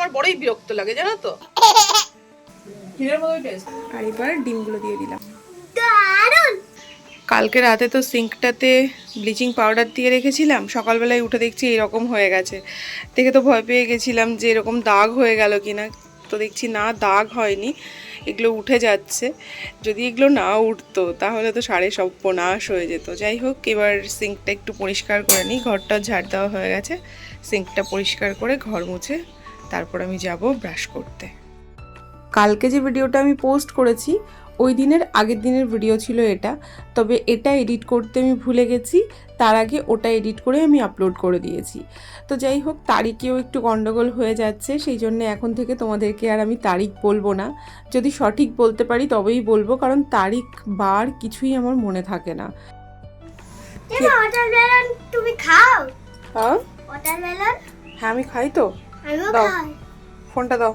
আমার বড়ই বিরক্ত লাগে জানো তো? আর এবার ডিমগুলো দিয়ে দিলাম। কালকে রাতে তো সিঙ্কটাতে ব্লিচিং পাউডার দিয়ে রেখেছিলাম সকালবেলায় উঠে দেখছি এরকম হয়ে গেছে। দেখে তো ভয় পেয়ে গেছিলাম যে এরকম দাগ হয়ে গেল কিনা তো দেখছি না দাগ হয়নি এগুলো উঠে যাচ্ছে। যদি এগুলো না উঠতো তাহলে তো সাড়ে সর্বনাশ হয়ে যেত। যাই হোক এবার সিঙ্কটা একটু পরিষ্কার করে নিই ঘরটা ঝাড় দেওয়া হয়ে গেছে। সিঙ্কটা পরিষ্কার করে ঘর মুছে তারপর আমি যাব ব্রাশ করতে। কালকে যে ভিডিওটা আমি পোস্ট করেছি ওই দিনের আগের দিনের ভিডিও ছিল এটা। তবে এটা এডিট করতে আমি ভুলে গেছি তার আগে ওটা এডিট করে আমি আপলোড করে দিয়েছি। তো যাই হোক তারিখেও একটু গন্ডগোল হয়ে যাচ্ছে সেই জন্য এখন থেকে তোমাদেরকে আর আমি তারিখ বলব না। যদি সঠিক বলতে পারি তবেই বলব কারণ তারিখ বার কিছুই আমার মনে থাকে না। তুমি খাও? হ্যাঁ? হ্যাঁ আমি খাই তো। দাও। ফোনটা দাও।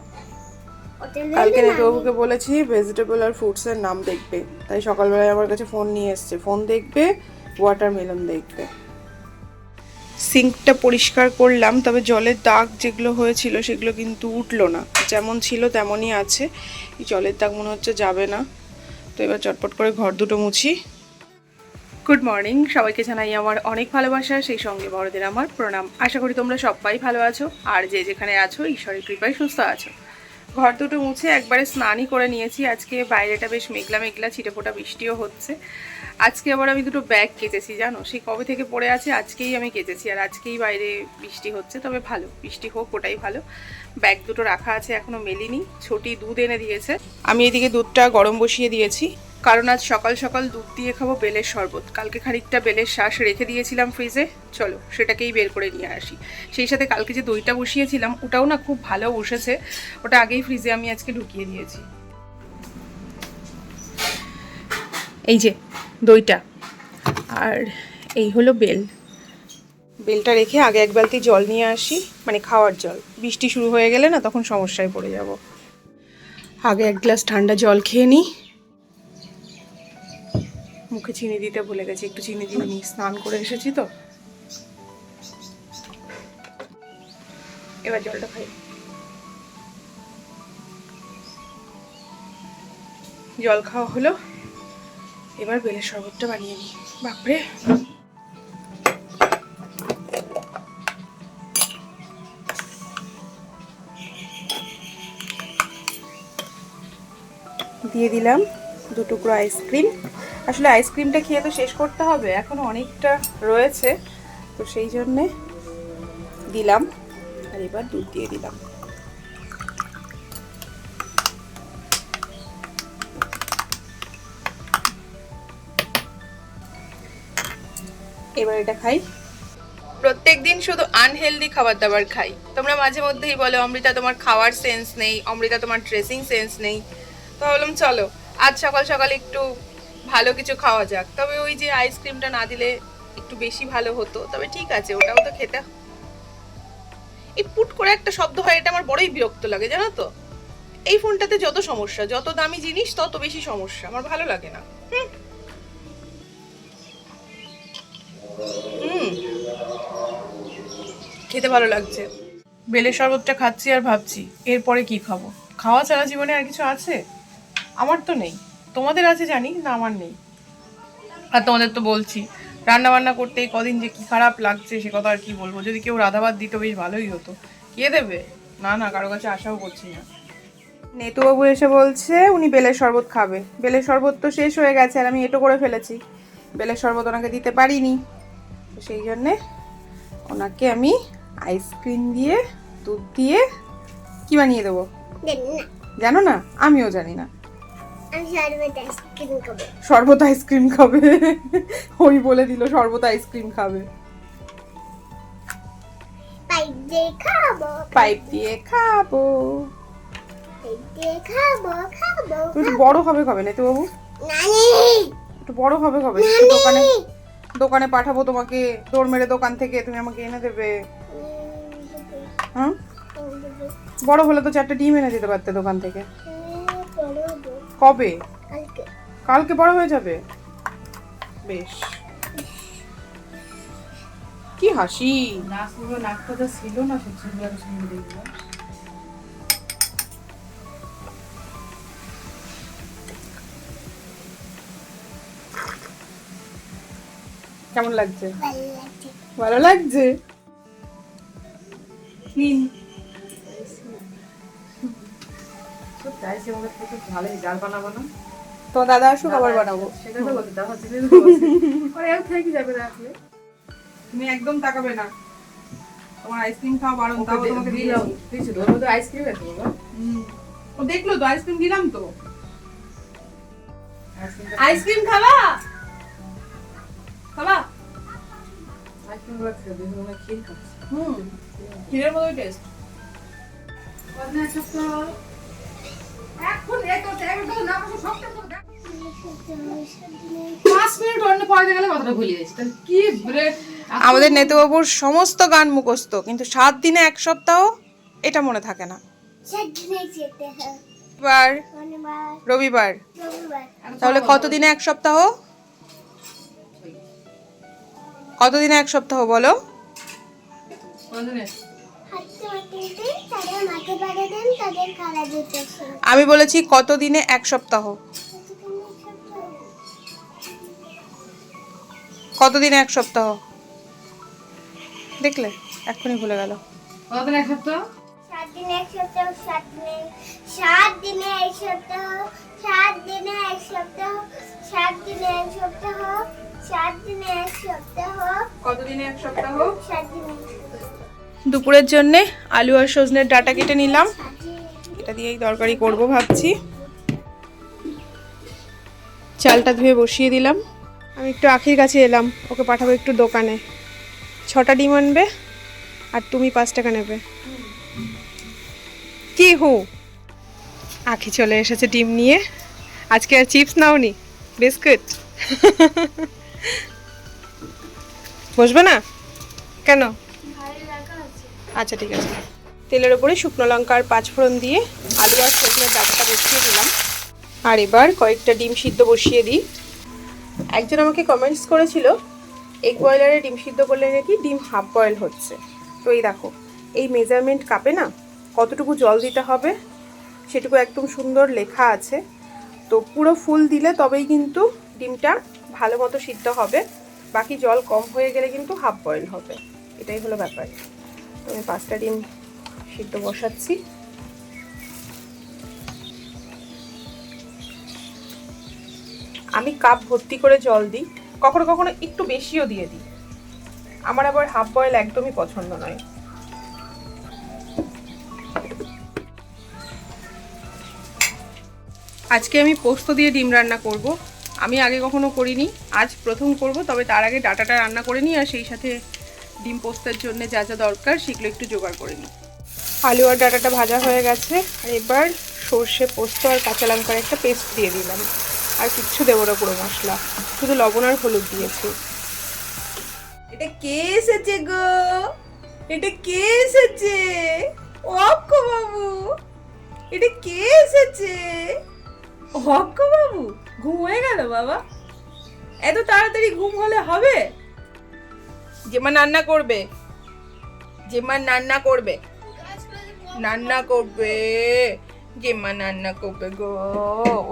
কালকে নেটবাবুকে বলেছি ভেজিটেবল আর ফ্রুটসের নাম দেখবে। তাই সকালবেলায় আমার কাছে ফোন নিয়ে এসছে। ফোন দেখবে ওয়াটারমেলন দেখবে। সিঙ্কটা পরিষ্কার করলাম তবে জলের দাগ যেগুলো হয়েছিল সেগুলো কিন্তু উঠল না। যেমন ছিল তেমনই আছে। এই জলের দাগ মনে হচ্ছে যাবে না। তো এবার চটপট করে ঘর দুটো মুছি। গুড মর্নিং সবাইকে জানাই আমার অনেক ভালোবাসা, সেই সঙ্গে বড়দের আমার প্রণাম। আশা করি তোমরা সবাই ভালো আছো, আর যে যেখানে আছো, ঈশ্বরের কৃপায় সুস্থ আছো। ঘর দুটো মুছে একবারে স্নানই করে নিয়েছি। আজকে বাইরেটা বেশ মেঘলা মেঘলা, ছিটেফোঁটা বৃষ্টিও হচ্ছে। আজকে আবার আমি দুটো ব্যাগ কেচেছি, জানো? সেই কবে থেকে পড়ে আছে, আজকেই আমি কেচেছি। আর আজকেই বাইরে বৃষ্টি হচ্ছে, তবে ভালো। বৃষ্টি হোক, ওটাই ভালো। ব্যাগ দুটো রাখা আছে, এখনও মেলিনি। ছোটি দুধ এনে দিয়েছে। আমি এদিকে দুধটা গরম বসিয়ে দিয়েছি। কারণ আজ সকাল সকাল দুধ দিয়ে খাব বেলের শরবত। কালকে খানিকটা বেলের শ্বাস রেখে দিয়েছিলাম ফ্রিজে। চলো, সেটাকেই বের করে নিয়ে আসি। সেই সাথে কালকে যে দইটা বসিয়েছিলাম, ওটাও না খুব ভালো বসেছে ওটা আগেই ফ্রিজে আমি আজকে ঢুকিয়ে দিয়েছি। এই যে, দইটা। আর এই হলো বেল। বেলটা রেখে আগে এক বালতি জল নিয়ে আসি মানে খাওয়ার জল। বৃষ্টি শুরু হয়ে গেলে না তখন সমস্যায় পড়ে যাব। আগে এক গ্লাস ঠান্ডা জল খেয়ে নিই। মুখে চিনি দিতে ভুলে গেছি, একটু চিনি দিয়ে নিই স্নান করে এসেছি তো। এবার জলটা খাই। জল খাওয়া হলো, এবার বেলের শরবতটা বানিয়ে নিই। বাপরে! দিয়ে দিলাম দু টুকরো আইসক্রিম আসলে আইসক্রিমটা খেয়ে তো শেষ করতে হবে, এখনও অনেকটা রয়েছে, তো সেই জন্যে দিলাম, আর এবার দুধ দিয়ে দিলাম। এবার এটা খাই। প্রত্যেক দিন শুধু আনহেলদি খাবার দাবার খাই। তোমরা মাঝে মধ্যেই বলো, অমৃতা তোমার খাওয়ার সেন্স নেই, অমৃতা তোমার ড্রেসিং সেন্স নেই। তো বললাম চলো, আজ সকাল সকাল একটু ভালো কিছু খাওয়া যাক। তবে ওই যে আইসক্রিমটা না দিলে একটু বেশি ভালো হতো। তবে ঠিক আছে, ওটাও তো খেতে এই পুট করে একটা শব্দ হয়, এটা আমার বড়ই বিরক্ত লাগে, জানো তো? এই ফোনটাতে যত সমস্যা, যত দামি জিনিস, তত বেশি সমস্যা। আমার ভালো লাগে না। হুম। খেতে ভালো লাগছে। বেলের শরবতটা খাচ্ছি আর ভাবছি, এরপরে কি খাব? খাওয়া ছাড়া জীবনে আর কিছু আছে? আমার তো নেই। তোমাদের আছে জানি না আমার নেই। আর তোমাদের তো বলছি রান্না বান্না করতে কদিন যে কি খারাপ লাগছে সে কথা আর কি বলব? যদি কেউ রাধাবাদ দিত বেশ ভালোই হতো। কে দেবে? না না কারও কাছে আশাও করছি না। নেতুবাবু এসে বলছে উনি বেলের শরবত খাবে। বেলের শরবত তো শেষ হয়ে গেছে আর আমি এটো করে ফেলেছি। বেলের শরবত ওনাকে দিতে পারিনি। তো সেই জন্যে ওনাকে আমি আইসক্রিম দিয়ে দুধ দিয়ে কি বানিয়ে দেবো? জানো না? আমিও জানি না। শরবত আইসক্রিম খাব। ওই বলে দিল শরবত আইসক্রিম খাবে। পাইপ দিয়ে খাব পাইপ দিয়ে খাব। তুমি একটু বড় হবে খাবে না তো বাবু একটু বড় হবে খাবে দোকানে দোকানে পাঠাবো তোমাকে দৌড় মেরে দোকান থেকে তুমি আমাকে এনে দেবে। হ্যাঁ বড় হলে তো চারটে ডিম এনে দিতে পারতে দোকান থেকে। কবে? কালকে। বড় হয়ে যাবে? বেশ। কি হাসি। নাচগুলো নাটকটা ছিল না সত্যি সুন্দর দেখব কেমন লাগছে। ভালো লাগছে? নিন। চাইছি আমাদের থেকে ভালোই ডাল বানাবো না? তো দাদা আসুক আবার বানাবো। সেটা তো বলতে তো বলছি। পরে আর থেকে যাবে রাখলে তুমি একদম তাকাবে না। তোমার আইসক্রিম খাওয়া বারণ তাও তোমাকে দিলাম। দিয়েছি তোর মধ্যে আইসক্রিম আছে বাবা। ও দেখল তো আইসক্রিম দিলাম তো। আইসক্রিম খাবা? খাবা? আইসক্রিমগুলো খেয়ে দেখি হয় ক্ষীর খাচ্ছে। হুম ক্ষীরের মতো টেস্ট কদিন সপ্তাহ? আমাদের নেতুবাবুর সমস্ত গান মুখস্থ কিন্তু সাত দিনে এক সপ্তাহ এটা মনে থাকে না। রবিবার। তাহলে কতদিনে এক সপ্তাহ? কতদিনে এক সপ্তাহ বলো? কদিনে হাঁটতে হাঁটতে দিন তাদের মাঠে পাড়ে দেন আমি বলেছি কতদিনে? এক সপ্তাহ। কতদিনে এক সপ্তাহ? দেখলে? এক্ষুনি ভুলে গেল। কদিন এক সপ্তাহ? সাত দিনে এক সপ্তাহ সাত দিনে সাত দিনে এক সপ্তাহ সাত দিনে এক সপ্তাহ সাত দিনে এক সপ্তাহ সাত দিনে এক সপ্তাহ। কতদিনে এক সপ্তাহ? সাত দিনে। এক সপ্তাহ। দুপুরের জন্যে আলু আর সজনের ডাটা কেটে নিলাম। এটা দিয়েই তরকারি করব ভাবছি। চালটা ধুয়ে বসিয়ে দিলাম। আমি একটু আখির কাছে এলাম, ওকে পাঠাবো একটু দোকানে। ছটা ডিম আনবে আর তুমি পাঁচ টাকা নেবে। কি হু? আখি চলে এসেছে ডিম নিয়ে। আজকে আর চিপস নাওনি, বিস্কুট। বসবে না? কেন? আচ্ছা ঠিক আছে। তেলের ওপরে শুকনো লঙ্কা আর পাঁচফোড়ন দিয়ে আলু আর সজনের ডাঁটাটা বসিয়ে দিলাম। আর এবার কয়েকটা ডিম সিদ্ধ বসিয়ে দিই। একজন আমাকে কমেন্টস করেছিল এগ বয়লারে ডিম সিদ্ধ করলে নাকি ডিম হাফ বয়েল হচ্ছে? তো এই দেখো, এই মেজারমেন্ট কাপে না কতটুকু জল দিতে হবে সেটুকু একদম সুন্দর লেখা আছে। তো পুরো ফুল দিলে তবেই কিন্তু ডিমটা ভালো মতো সিদ্ধ হবে। বাকি জল কম হয়ে গেলে কিন্তু হাফ বয়েল হবে। এটাই হলো ব্যাপার। আমি পাঁচটা ডিম সিদ্ধ বসাচ্ছি। আমি কাপ ভর্তি করে জল দিই, কখনো কখনো একটু বেশিও দিয়ে দিই। আমার আবার হাফ বয়েল একদমই পছন্দ নয়। আজকে আমি পোস্ত দিয়ে ডিম রান্না করব। আমি আগে কখনো করিনি, আজ প্রথম করব, তবে তার আগে ডাটাটা রান্না করে নিই আর সেই সাথে ডিম পোস্তের জন্য যা যা দরকার সেগুলো একটু জোগাড় করে নিই। আলু আর ডাটাটা ভাজা হয়ে গেছে। আর এবার সর্ষে পোস্ত আর কাঁচা লঙ্কার একটা পেস্ট দিয়ে দিলাম। আর কিচ্ছু দেবো না পুরো মশলা শুধু লবণ আর হলুদ দিয়েছি। এটা কে এসেছে গো? এটা কে এসেছে? অক্ষ বাবু এটা কে এসেছে? অক্ষ বাবু ঘুম হয়ে গেল বাবা। এত তাড়াতাড়ি ঘুম হলে হবে? যেমা রান্না করবে যেমা রান্না করবে রান্না করবে গেমা রান্না করবে গো।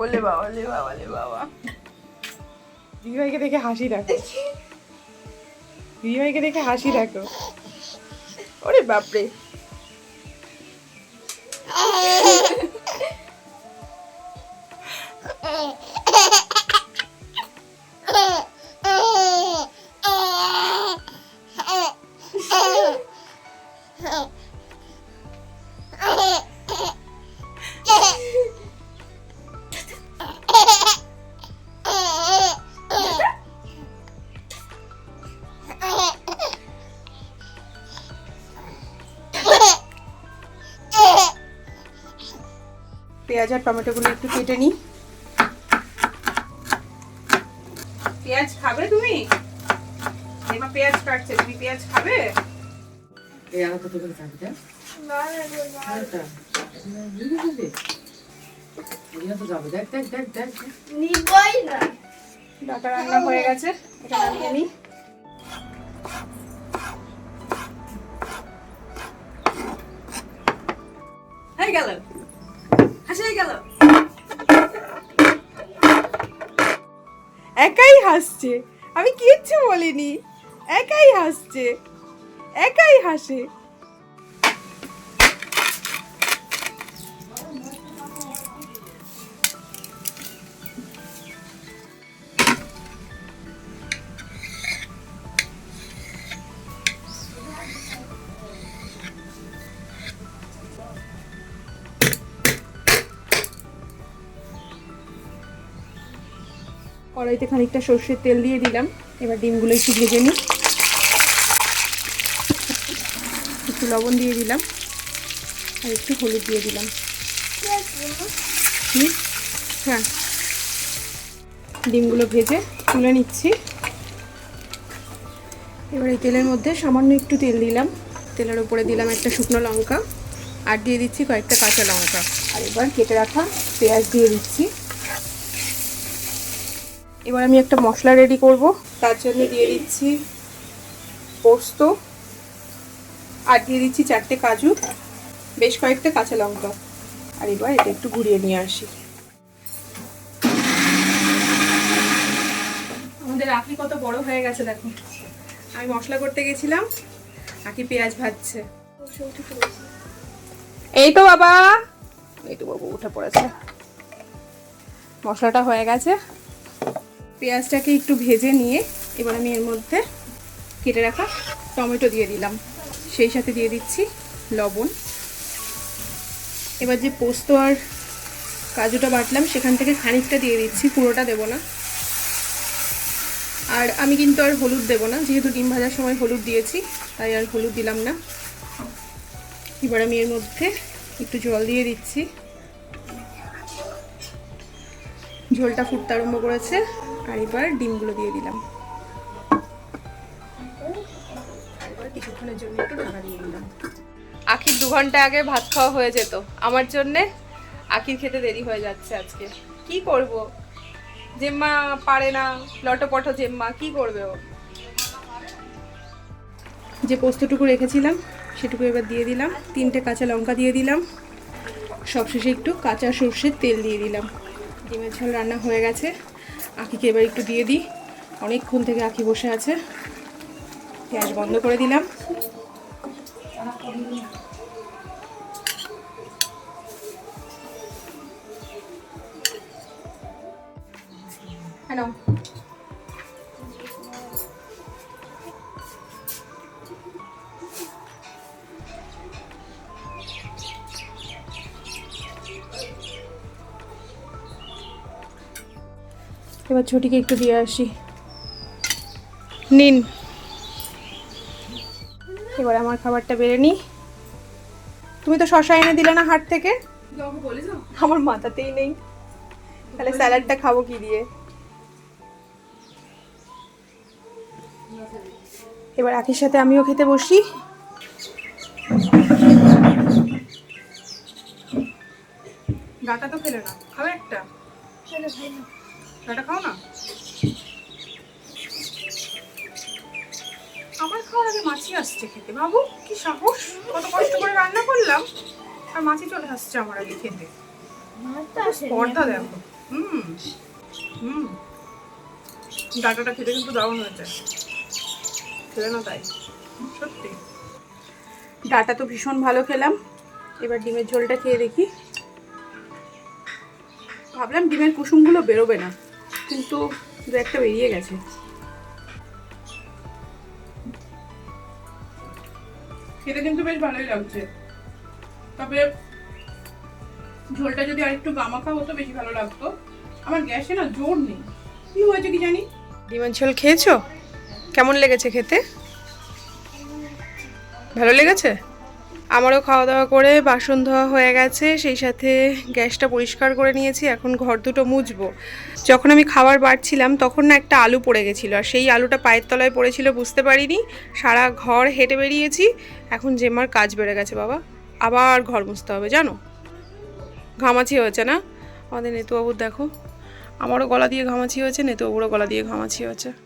ওলে বাবা ওলে বাবা ওলে বাবা। দিদিভাইকে দেখে হাসি রাখো দিদিভাইকে দেখে হাসি রাখো ওরে বাপরে। পেঁয়াজ আর টমেটোগুলো একটু কেটে নিই। পেঁয়াজ খাবে তুমি? এবার পেঁয়াজ কাটছে তুমি পেঁয়াজ খাবে? এই আমার কত করে থাকবে যাবে। দেখ দেখ দেখ দেখ দেখ। নিবই না। ডাটা রান্না হয়ে গেছে এটা নামিয়ে একাই হাসছে। আমি কিচ্ছু বলিনি। একাই হাসছে। একাই হাসে। কড়াইতে খানিকটা সর্ষের তেল দিয়ে দিলাম। এবার ডিমগুলো একটু ভেজে নিই। একটু লবণ দিয়ে দিলাম। আর একটু হলুদ দিয়ে দিলাম। হ্যাঁ। ডিমগুলো ভেজে তুলে নিচ্ছি। এবার এই তেলের মধ্যে সামান্য একটু তেল দিলাম। তেলের উপরে দিলাম একটা শুকনো লঙ্কা। আর দিয়ে দিচ্ছি কয়েকটা কাঁচা লঙ্কা। আর এবার কেটে রাখা পেঁয়াজ দিয়ে দিচ্ছি। এবার আমি একটা মশলা রেডি করব। তার জন্য দিয়ে দিচ্ছি পোস্ত আর দিয়ে দিচ্ছি চারটে কাজু, বেশ কয়েকটা কাঁচা লঙ্কা। আর এবার এটা একটু ঘুরিয়ে নিয়ে আসি। আমাদের আখি কত বড় হয়ে গেছে, দেখো। আমি মশলা করতে গেছিলাম, আখি পেঁয়াজ ভাজছে। এই তো বাবা। এই তো বাবু, উঠে পড়েছে। মশলাটা হয়ে গেছে। পেঁয়াজটাকে একটু ভেজে নিয়ে এবার আমি এর মধ্যে কেটে রাখা টমেটো দিয়ে দিলাম। সেই সাথে দিয়ে দিচ্ছি লবণ। এবার যে পোস্ত আর কাজুটা বাটলাম, সেখান থেকে খানিকটা দিয়ে দিচ্ছি, পুরোটা দেবো না। আর আমি কিন্তু আর হলুদ দেবো না, যেহেতু ডিম ভাজার সময় হলুদ দিয়েছি, তাই আর হলুদ দিলাম না। এবার আমি এর মধ্যে একটু জল দিয়ে দিচ্ছি। ঝোলটা ফুটতে আরম্ভ করেছে। আর এবার ডিমগুলো দিয়ে দিলাম। কিছুক্ষণের জন্য একটু ঢাকা দিয়ে দিলাম। আখির দু ঘণ্টা আগে ভাত খাওয়া হয়ে যেত। আমার জন্যে আখির খেতে দেরি হয়ে যাচ্ছে আজকে। কি করব? জেম্মা পারে না লটপট জেম্মা কি করবে ও? যে পোস্তটুকু রেখেছিলাম সেটুকু এবার দিয়ে দিলাম। তিনটে কাঁচা লঙ্কা দিয়ে দিলাম। সবশেষে একটু কাঁচা সর্ষের তেল দিয়ে দিলাম। ডিমের ঝোল রান্না হয়ে গেছে। আখিকে এবার একটু দিয়ে দিই। অনেকক্ষণ থেকে আখি বসে আছে। গ্যাস বন্ধ করে দিলাম। হ্যালো। এবার ছুটিকে একটু দিয়ে আসি। নিন। এবার আমার খাবারটা বেড়ে নিই। তুমি তো শশা এনে দিলে না হাট থেকে? আমার মাথাতেই নেই। তাহলে স্যালাডটা খাব কি দিয়ে? এবার আখির সাথে আমিও খেতে বসি। ডাটা তো ফেলে না খাবে একটা? ডাটা খাও না? আমার খাওয়ার আগে মাছি আসছে খেতে। বাবু কি সাহস? কত কষ্ট করে রান্না করলাম আর মাছি চলে আসছে আমার আগে খেতে। স্পর্ধা দেখো। হুম হুম। ডাটাটা খেতে কিন্তু দারুণ হয়েছে। খেলে না তাই। সত্যি। ডাটা তো ভীষণ ভালো খেলাম। এবার ডিমের ঝোলটা খেয়ে দেখি। ভাবলাম ডিমের কুসুমগুলো বেরোবে না। কিন্তু দু একটা বেরিয়ে গেছে। খেতে কিন্তু বেশ ভালোই লাগছে। তবে ঝোলটা যদি আরেকটু গামাখা হতো বেশি ভালো লাগতো। আমার গ্যাসে না জোর নেই। কি হয়েছে কি জানি? ডিমের ঝোল খেয়েছো? কেমন লেগেছে খেতে? ভালো লেগেছে? আমারও খাওয়া দাওয়া করে বাসন ধোয়া হয়ে গেছে, সেই সাথে গ্যাসটা পরিষ্কার করে নিয়েছি, এখন ঘর দুটো মুছবো। যখন আমি খাবার বাড়ছিলাম, তখন না একটা আলু পড়ে গেছিল, আর সেই আলুটা পায়ের তলায় পড়েছিল, বুঝতে পারিনি। সারা ঘর হেঁটে বেরিয়েছি, এখন জেমার কাজ বেড়ে গেছে বাবা। আবার ঘর মুছতে হবে, জানো? ঘামাচি হয়েছে না? আমাদের নেতুবাবুর দেখো। আমারও গলা দিয়ে ঘামাচি হয়েছে, নেতুবাবুরও গলা দিয়ে ঘামাচি হয়েছে।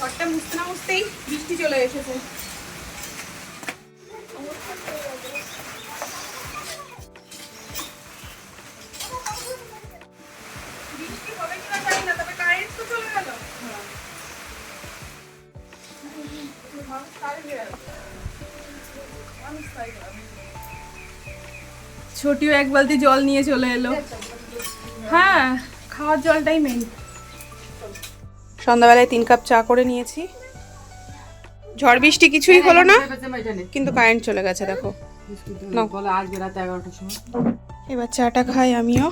ঘরটা মুছতে না মুছতেই বৃষ্টি চলে এসেছে। ছোটিও এক বালতি জল নিয়ে চলে এলো। হ্যাঁ খাওয়ার জলটাই মেন সন্ধ্যাবেলায় তিন কাপ চা করে নিয়েছি। ঝড় বৃষ্টি কিছুই হলো না কিন্তু কারেন্ট চলে গেছে দেখো। নাও। বলে আজ বেরাতে এগারোটার সময়। এবার চাটা খাই আমিও।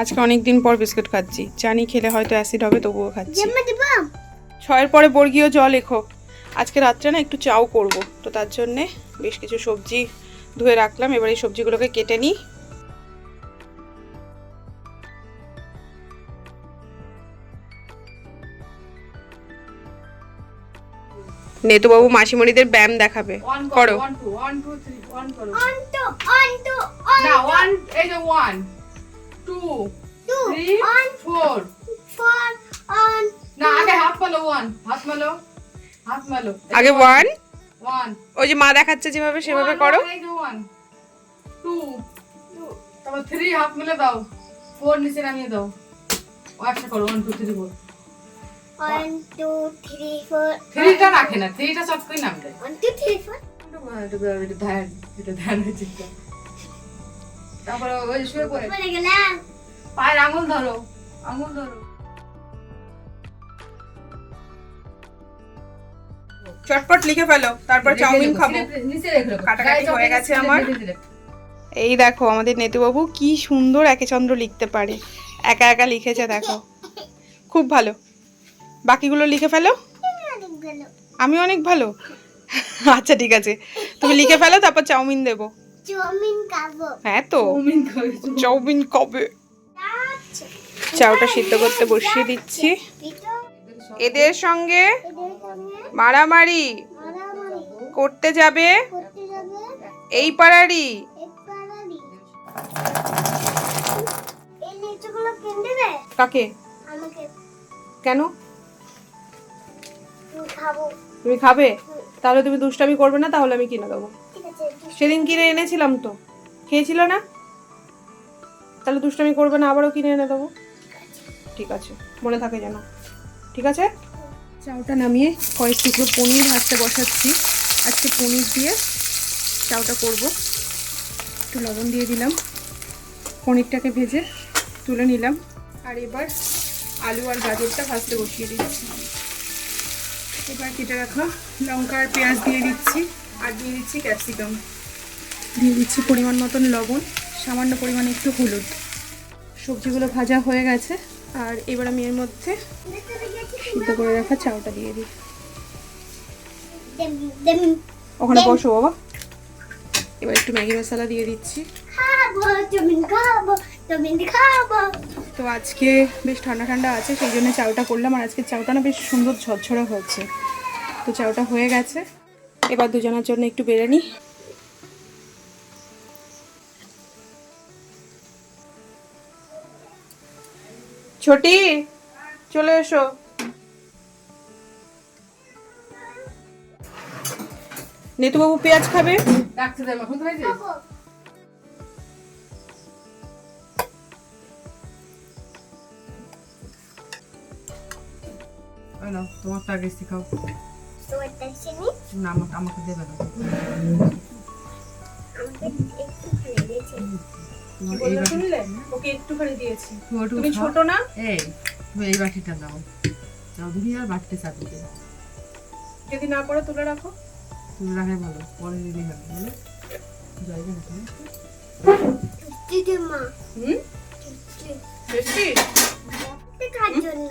আজকে অনেক দিন পর বিস্কুট খাচ্ছি। জানি খেলে হয়তো অ্যাসিড হবে তবুও খাচ্ছি। ছয়ের পরে বর্গীয় জল এখো আজকে রাত্রে না একটু চাও করব। তো তার জন্যে বেশ কিছু সবজি ধুয়ে রাখলাম। এবার এই সবজিগুলোকে কেটে নিই। অন ফোর ফোর অন না আগে ওয়ান হাত মেলো হাত মেলো। আগে ওয়ান ওয়ান ওই যে মা দেখাচ্ছে যেভাবে সেভাবে করো। টু তারপর থ্রি হাত মেলে দাও। ফোর নিচে নামিয়ে দাও। ও করো one two three four one two three four থ্রিটা রাখে না থ্রিটা সব করে নাম দেয়। ওয়ান টু থ্রি ফোর ধ্যান এটা ধ্যান হয়েছে তারপরে ওই শুয়ে পড়ে। পড়ে গেলাম। পায়ের আঙুল ধরো আঙুল ধরো। চটপট লিখে ফেলো তারপর চাউমিন খাব। কাটাকাটি হয়ে গেছে আমার। এই দেখো আমাদের নেতুবাবু কি সুন্দর একে চন্দ্র লিখতে পারে। একা একা লিখেছে দেখো। খুব ভালো। বাকিগুলো লিখে ফেলো? আমি অনেক ভালো। আচ্ছা ঠিক আছে। তুমি লিখে ফেলো তারপর চাউমিন দেবো। হ্যাঁ তো? চাউমিন কবে আচ্ছা। চাউটা সিদ্ধ করতে বসিয়ে দিচ্ছি। এদের সঙ্গে মারামারি মারামারি। করতে যাবে এই পাড়ারই। কাকে? কেন? তুমি খাবে? তাহলে তুমি দুষ্টামি করবে না তাহলে আমি কিনে দেবো। সেদিন কিনে এনেছিলাম তো। খেয়েছিল না? তাহলে দুষ্টামি করবে না আবারও কিনে এনে দেবো। ঠিক আছে মনে থাকে যেন। ঠিক আছে? চাউটা নামিয়ে কয়েক টুকরো পনির ভাজতে বসাচ্ছি। আজকে পনির দিয়ে চাউটা করব। একটু লবণ দিয়ে দিলাম। পনিরটাকে ভেজে তুলে নিলাম। আর এবার আলু আর গাজরটা ভাজতে বসিয়ে দিচ্ছি। এবার কেটে রাখা লঙ্কা আর পেঁয়াজ দিয়ে দিচ্ছি আর দিয়ে দিচ্ছি ক্যাপসিকাম দিয়ে দিচ্ছি পরিমাণ মতন লবণ সামান্য পরিমাণে একটু হলুদ। সবজিগুলো ভাজা হয়ে গেছে আর এবার আমি এর মধ্যে সিদ্ধ করে রাখা চাউটা দিয়ে দিই। ওখানে বসো বাবা। এবার একটু ম্যাগি মশলা দিয়ে দিচ্ছি। তো আজকে বেশ ঠান্ডা ঠান্ডা আছে সেই জন্য চাউটা করলাম আর আজকে চাউটা না বেশ সুন্দর ঝরঝরে হয়েছে। তো চাউটা হয়ে গেছে। এবার দুজনের জন্য একটু বেড়ে নিই। ছোটি চলে এসো। নেতুবাবু পেঁয়াজ খাবে? ডাকতে দেবে এখন নাও তোমারটা আগে শিখাও না? আমাকে আমাকে দেবে না। ওকে একটুখানি দিয়েছি। তুমি। ছোট না? এই তুমি এই বাটিটা দাও। চৌধুরী আর বাটিতে দেবে যদি না পড়ে তুলে রাখো। তুমি রাখে ভালো পরে দিদি হবে বলে। জায়গা দিদি মা হুম? জন্য?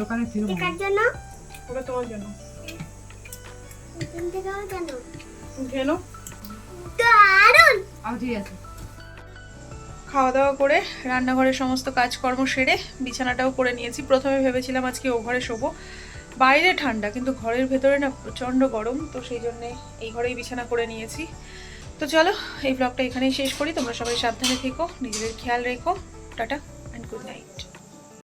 দোকানে ফিরে টিকার জন্য? ওটা তোমার জন্য। কিনতে গেল কেন? কেন? দারুণ আও ঠিক আছে। খাওয়া দাওয়া করে রান্নাঘরের সমস্ত কাজকর্ম সেরে বিছানাটাও করে নিয়েছি। প্রথমে ভেবেছিলাম আজকে ও ঘরে শোবো। বাইরে ঠান্ডা কিন্তু ঘরের ভেতরে না প্রচণ্ড গরম তো সেই জন্যে এই ঘরেই বিছানা করে নিয়েছি। তো চলো এই ব্লগটা এখানেই শেষ করি। তোমরা সবাই সাবধানে থেকো নিজেদের খেয়াল রেখো। Tata and good night